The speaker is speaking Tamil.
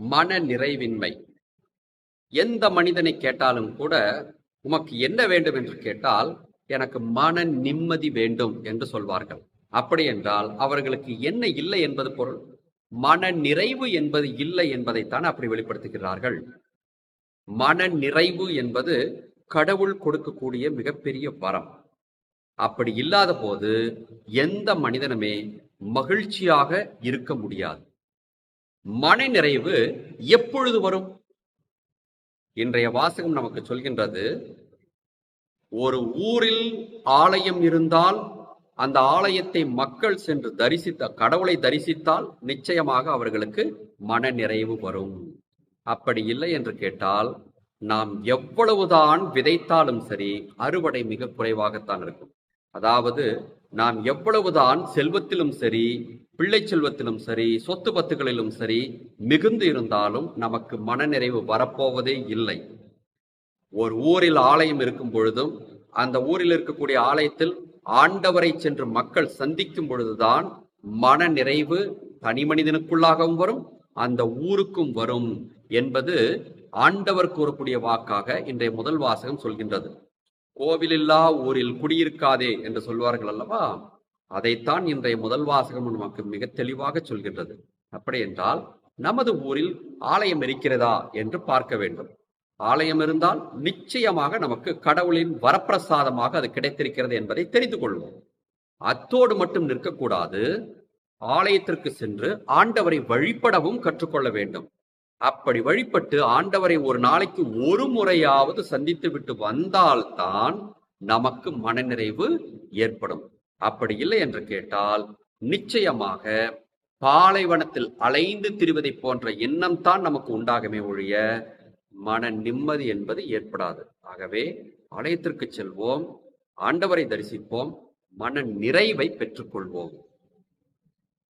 மன நிறைவின்மை எந்த மனிதனை கேட்டாலும் கூட உமக்கு என்ன வேண்டும்? என்று கேட்டால் எனக்கு மன நிம்மதி வேண்டும் என்று சொல்வார்கள். அப்படி என்றால் அவர்களுக்கு என்ன இல்லை என்பது பொருள்? மன நிறைவு என்பது இல்லை என்பதைத்தான் அப்படி வெளிப்படுத்துகிறார்கள். மன நிறைவு என்பது கடவுள் கொடுக்கக்கூடிய மிகப்பெரிய வரம். அப்படி இல்லாத போது எந்த மனிதனுமே மகிழ்ச்சியாக இருக்க முடியாது. மன நிறைவு எப்பொழுது வரும்? இன்றைய வாசகம் நமக்கு சொல்கின்றது ஒரு ஊரில் ஆலயம் இருந்தால் அந்த ஆலயத்தை மக்கள் சென்று தரிசித்த கடவுளை தரிசித்தால் நிச்சயமாக அவர்களுக்கு மன நிறைவு வரும். அப்படி இல்லை என்று கேட்டால் நாம் எவ்வளவுதான் விதைத்தாலும் சரி அறுவடை மிக குறைவாகத்தான் இருக்கும். அதாவது நாம் எவ்வளவுதான் செல்வத்திலும் சரி பிள்ளை செல்வத்திலும் சரி சொத்து பத்துகளிலும் சரி மிகுந்து இருந்தாலும் நமக்கு மனநிறைவு வரப்போவதே இல்லை. ஒரு ஊரில் ஆலயம் இருக்கும் பொழுதும் அந்த ஊரில் இருக்கக்கூடிய ஆலயத்தில் ஆண்டவரை சென்று மக்கள் சந்திக்கும் பொழுதுதான் மன நிறைவு தனி மனிதனுக்குள்ளாகவும் வரும் அந்த ஊருக்கும் வரும் என்பது ஆண்டவர் கூறக்கூடிய வாக்காக இன்றைய முதல் வாசகம் சொல்கின்றது. கோவிலில்லா ஊரில் குடியிருக்காதே என்று சொல்வார்கள் அல்லவா? அதைத்தான் இன்றைய முதல் வாசகம் நமக்கு மிக தெளிவாக சொல்கின்றது. அப்படி என்றால் நமது ஊரில் ஆலயம் இருக்கிறதா என்று பார்க்க வேண்டும். ஆலயம் இருந்தால் நிச்சயமாக நமக்கு கடவுளின் வரப்பிரசாதமாக அது கிடைத்திருக்கிறது என்பதை தெரிந்து கொள்வோம். அத்தோடு மட்டும் நிற்கக்கூடாது. ஆலயத்திற்கு சென்று ஆண்டவரை வழிபடவும் கற்றுக்கொள்ள வேண்டும். அப்படி வழிபட்டு ஆண்டவரை ஒரு நாளைக்கு ஒரு முறையாவது சந்தித்து விட்டு வந்தால்தான் நமக்கு மனநிறைவு ஏற்படும். அப்படி இல்லை என்று கேட்டால் நிச்சயமாக பாலைவனத்தில் அலைந்து திரிவதை போன்ற எண்ணம் தான் நமக்கு உண்டாகமே ஒழிய மன நிம்மதி என்பது ஏற்படாது. ஆகவே ஆலயத்திற்கு செல்வோம் ஆண்டவரை தரிசிப்போம் மன நிறைவை பெற்றுக்கொள்வோம்.